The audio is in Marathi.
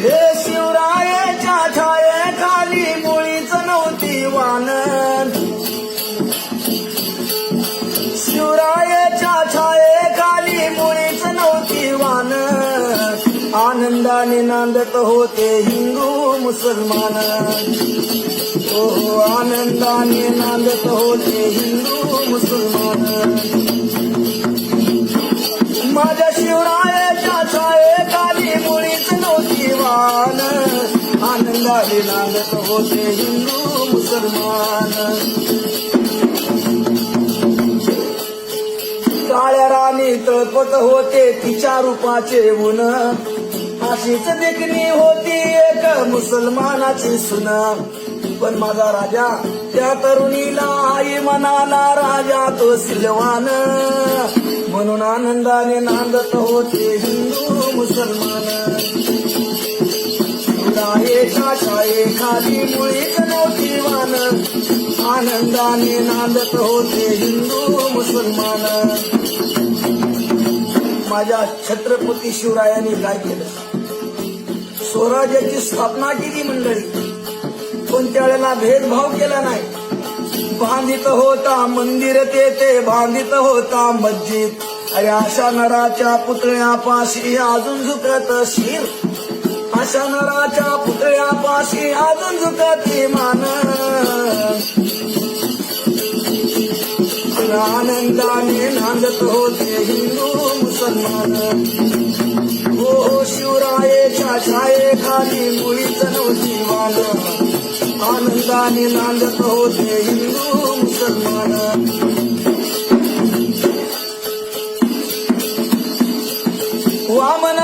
हे शिवरायाच्या छाये खाली मुळीच नव्हती वान शिवरायाच्या छाये खाली मुळीच नव्हती वान आनंदाने नांदत होते हिंदू मुसलमान. हो, हो आनंदाने नांदत होते हिंदू मुसलमान. माझ्या शिवराय मान आनंदाने नांदत होते हिंदू मुसलमान. काळ्या राणी तळपत होते तिच्या रूपाचे ऊन. अशीच देखणी होती एक मुसलमानाची सुन. पण माझा राजा त्या तरुणीला आई म्हणाला राजा तो सिलवान. म्हणून आनंदाने नांदत होते हिंदू मुसलमान. खाली मुळीच नव्हती मान. आनंदाने नांदत होते हिंदू मुसलमान. माझ्या छत्रपती शिवरायांनी काय केलं? स्वराज्याची स्थापना केली मंडळी. कोणत्या वेळेला भेदभाव केला नाही. बांधित होता मंदिर तेथे बांधित होता मस्जिद. अरे अशा नराच्या पुतळ्यापाशी अजून झुकत शिर अशा नराच्या पुतळ्यापाशी अजून झुकती मान आनंदाने नांदत होते हिंदू मुसलमान. हो, हो शिवरायेच्या छाये खाली मुळीच नव्हती आनंदाने नांदत होते हिंदू मुसलमान. वामन